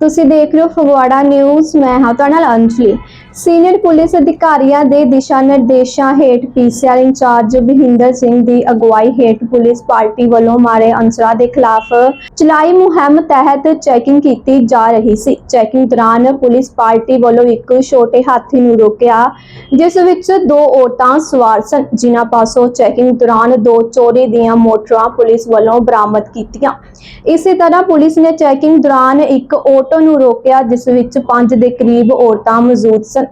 ਤੁਸੀਂ ਦੇਖ ਰਹੇ ਹੋ ਫਗਵਾੜਾ ਨਿਊਜ਼ ਮੈਂ ਹਾਂ ਤੁਹਾਡੇ ਨਾਲ ਅੰਜਲੀ। ਸੀਨੀਅਰ ਪੁਲਿਸ ਅਧਿਕਾਰੀਆਂ ਦੇ ਦਿਸ਼ਾ ਨਿਰਦੇਸ਼ਾਂ ਹੇਠ PCR in charge Bahinder Singh ਦੀ ਅਗਵਾਈ ਹੇਠ ਪੁਲਿਸ ਪਾਰਟੀ ਵੱਲੋਂ ਮਾਰੇ ਅਨਸਰਾਂ ਦੇ ਖਿਲਾਫ ਚਲਾਈ ਮੁਹਿੰਮ ਤਹਿਤ ਚੈਕਿੰਗ ਕੀਤੀ ਜਾ ਰਹੀ ਸੀ। ਚੈਕਿੰਗ ਦੌਰਾਨ ਪੁਲਿਸ ਪਾਰਟੀ ਵੱਲੋਂ ਇੱਕ ਛੋਟੇ ਹਾਥੀ ਨੂੰ ਰੋਕਿਆ, ਜਿਸ ਵਿੱਚ ਦੋ ਔਰਤਾਂ ਸਵਾਰ ਸਨ। ਜਿਨ੍ਹਾਂ ਪਾਸੋਂ ਚੈਕਿੰਗ ਦੌਰਾਨ ਦੋ ਚੋਰੀ ਦੀਆਂ ਮੋਟਰਾਂ ਪੁਲਿਸ ਵੱਲੋਂ ਬਰਾਮਦ ਕੀਤੀਆਂ। ਇਸੇ ਤਰ੍ਹਾਂ ਪੁਲਿਸ ਨੇ ਚੈਕਿੰਗ ਦੌਰਾਨ ਇੱਕ ਆਟੋ ਨੂੰ ਰੋਕਿਆ, ਜਿਸ ਵਿੱਚ ਪੰਜ ਦੇ ਕਰੀਬ ਔਰਤਾਂ ਮੌਜੂਦ ਸਨ।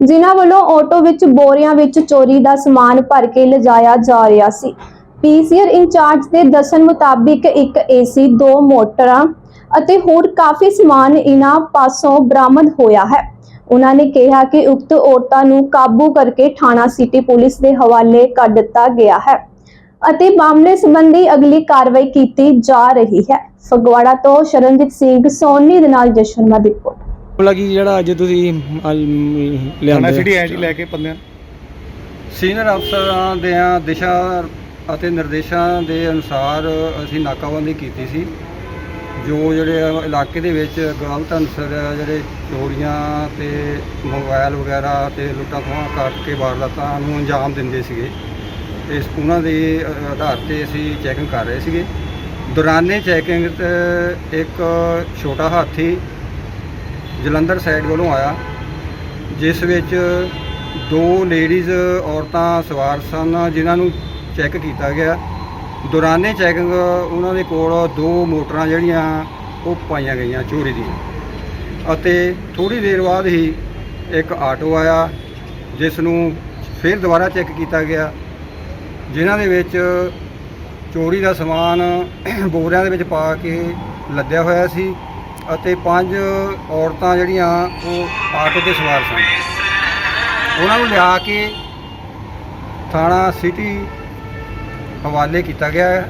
ਜਿਨ੍ਹਾਂ ਵੱਲੋਂ ਆਟੋ ਵਿੱਚ ਬੋਰੀਆਂ ਵਿੱਚ ਚੋਰੀ ਦਾ ਸਮਾਨ ਭਰ ਕੇ ਲਿਜਾਇਆ ਜਾ ਰਿਹਾ ਸੀ। ਪੀਸੀਆਰ ਇੰਚਾਰਜ ਦੇ ਦੱਸਣ ਮੁਤਾਬਿਕ ਇੱਕ ਏਸੀ, ਦੋ ਮੋਟਰਾਂ ਅਤੇ ਹੋਰ ਕਾਫੀ ਸਮਾਨ ਇਹਨਾਂ ਪਾਸੋਂ ਬਰਾਮਦ ਹੋਇਆ ਹੈ। ਉਹਨਾਂ ਨੇ ਕਿਹਾ ਕਿ ਉਕਤ ਔਰਤਾਂ ਨੂੰ ਕਾਬੂ ਕਰਕੇ ਥਾਣਾ ਸਿਟੀ ਪੁਲਿਸ ਦੇ ਹਵਾਲੇ ਕਰ ਦਿੱਤਾ ਗਿਆ ਹੈ ਅਤੇ ਮਾਮਲੇ ਸੰਬੰਧੀ ਅਗਲੀ ਕਾਰਵਾਈ ਕੀਤੀ ਜਾ ਰਹੀ ਹੈ। ਫਗਵਾੜਾ ਤੋਂ ਸ਼ਰਨਜੀਤ ਸਿੰਘ, ਸੋਨੀ ਦੇ ਨਾਲ ਜਸ਼ਨ ਦੀ ਰਿਪੋਰਟ। ਮਾਮਲਾ ਕੀ ਜਿਹੜਾ ਅੱਜ ਤੁਸੀਂ ਅੱਜ ਥਾਣਾ ਲਿਆਂਦੇ ਸਿਟੀ ਐ ਜੀ ਲੈ ਕੇ ਬੰਦਿਆਂ ਸੀਨੀਅਰ ਅਫਸਰਾਂ ਦੇ ਦਿਸ਼ਾ ਅਤੇ ਨਿਰਦੇਸ਼ਾਂ ਦੇ ਅਨੁਸਾਰ ਅਸੀਂ ਨਾਕਾਬੰਦੀ ਕੀਤੀ ਸੀ। ਜੋ ਜਿਹੜੇ ਆ ਇਲਾਕੇ ਦੇ ਵਿੱਚ ਗਲਤ ਅਨਸਰ ਆ, ਜਿਹੜੇ ਚੋਰੀਆਂ ਤੇ ਮੋਬਾਈਲ ਵਗੈਰਾ ਤੇ ਲੁੱਟਾਂ ਖੋਹਾਂ ਕਰਕੇ ਵਾਰਦਾਤਾਂ ਨੂੰ ਅੰਜਾਮ ਦਿੰਦੇ ਸੀਗੇ। ਤੇ ਇਸ ਉਹਨਾਂ ਦੇ ਅ, ਆਧਾਰ ਤੇ ਅਸੀਂ ਚੈਕਿੰਗ ਕਰ ਰਹੇ ਸੀਗੇ। ਦੌਰਾਨੇ ਚੈਕਿੰਗ ਤੇ ਇੱਕ ਛੋਟਾ ਹਾਥੀ ਜਲੰਧਰ ਸਾਈਡ ਵੱਲੋਂ ਆਇਆ, ਜਿਸ ਵਿੱਚ ਦੋ ਲੇਡੀਜ਼ ਔਰਤਾਂ ਸਵਾਰ ਸਨ, ਜਿਨ੍ਹਾਂ ਨੂੰ ਚੈੱਕ ਕੀਤਾ ਗਿਆ। ਦੌਰਾਨੇ ਚੈਕਿੰਗ ਉਹਨਾਂ ਦੇ ਕੋਲ ਦੋ ਮੋਟਰਾਂ ਜਿਹੜੀਆਂ, ਉਹ ਪਾਈਆਂ ਗਈਆਂ ਚੋਰੀ ਦੀਆਂ। ਅਤੇ ਥੋੜੀ ਦੇਰ ਬਾਅਦ ਹੀ ਇੱਕ ਆਟੋ ਆਇਆ, ਜਿਸ ਨੂੰ ਫਿਰ ਦੁਬਾਰਾ ਚੈੱਕ ਕੀਤਾ ਗਿਆ, ਜਿਨ੍ਹਾਂ ਦੇ ਵਿੱਚ ਚੋਰੀ ਦਾ ਸਮਾਨ ਬੋਰਿਆਂ ਦੇ ਵਿੱਚ ਪਾ ਕੇ ਲੱਦਿਆ ਹੋਇਆ ਸੀ। ਅਤੇ ਪੰਜ ਔਰਤਾਂ ਜਿਹੜੀਆਂ ਉਹ ਆਟੋ ਤੇ ਸਵਾਰ ਸਨ। ਉਹਨਾਂ ਨੂੰ ਲਿਆ ਕੇ ਥਾਣਾ ਸਿਟੀ ਹਵਾਲੇ ਕੀਤਾ ਗਿਆ ਹੈ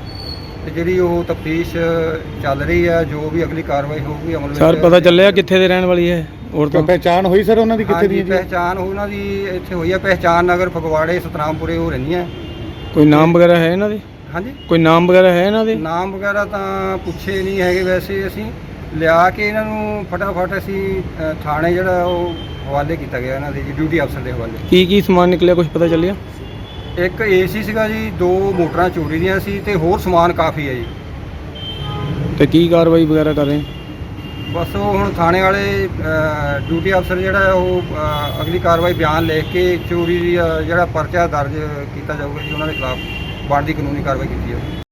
ਤੇ ਜਿਹੜੀ ਉਹ ਤਫਤੀਸ਼ ਚੱਲ ਰਹੀ ਹੈ ਜੋ ਵੀ ਅਗਲੀ ਕਾਰਵਾਈ ਹੋਊਗੀ ਅਮਲ ਵਿੱਚ ਸਰ ਪਤਾ ਚੱਲਿਆ ਕਿੱਥੇ ਦੇ ਰਹਿਣ ਵਾਲੀ ਹੈ ਔਰਤਾਂ? ਪਹਿਚਾਣ ਹੋਈ ਸਰ ਉਹਨਾਂ ਦੀ ਕਿੱਥੇ ਦੀ ਹੈ ਜੀ? ਪਹਿਚਾਨ ਉਹਨਾਂ ਦੀ ਇੱਥੇ ਹੋਈ ਹੈ। ਪਹਿਚਾਨ ਨਗਰ ਫਗਵਾੜੇ ਸਤਨਾਮਪੁਰੇ ਉਹ ਰਹਿੰਦੀਆਂ ਕੋਈ ਨਾਮ ਵਗੈਰਾ ਹੈ ਇਹਨਾਂ ਦੇ? ਹਾਂਜੀ? ਕੋਈ ਨਾਮ ਵਗੈਰਾ ਹੈ ਇਹਨਾਂ ਦੇ? ਨਾਮ ਵਗੈਰਾ ਤਾਂ ਪੁੱਛੇ ਨਹੀਂ ਹੈਗੇ ਵੈਸੇ ਅਸੀਂ। ਲਿਆ ਕੇ ਇਹਨਾਂ ਨੂੰ ਫਟਾਫਟ ਅਸੀਂ ਅ, ਥਾਣੇ ਜਿਹੜਾ ਉਹ ਹਵਾਲੇ ਕੀਤਾ ਗਿਆ ਇਹਨਾਂ ਦੇ ਜੀ ਡਿਊਟੀ ਅਫਸਰ ਦੇ ਹਵਾਲੇ। ਕੀ ਕੀ ਸਮਾਨ ਨਿਕਲਿਆ ਕੁਝ ਪਤਾ ਚੱਲਿਆ? ਇੱਕ ਏਸੀ ਸੀਗਾ ਜੀ ਦੋ ਮੋਟਰਾਂ ਚੋਰੀ ਦੀਆਂ ਸੀ ਤੇ ਹੋਰ ਸਮਾਨ ਕਾਫੀ ਹੈ ਜੀ। ਤੇ ਕੀ ਕਾਰਵਾਈ ਵਗੈਰਾ ਕਰ ਰਹੇ ਬਸ ਉਹ ਹੁਣ ਥਾਣੇ ਵਾਲੇ ਅ, ਡਿਊਟੀ ਅਫਸਰ ਜਿਹੜਾ ਹੈ ਉਹ ਅ, ਅਗਲੀ ਕਾਰਵਾਈ ਬਿਆਨ ਲਿਖ ਕੇ ਚੋਰੀ ਦੀ ਅ, ਜਿਹੜਾ ਪਰਚਾ ਦਰਜ ਕੀਤਾ ਜਾਊਗਾ ਜੀ ਉਹਨਾਂ ਦੇ ਖਿਲਾਫ ਬਣਦੀ ਕਾਨੂੰਨੀ ਕਾਰਵਾਈ ਕੀਤੀ ਜਾਊਗੀ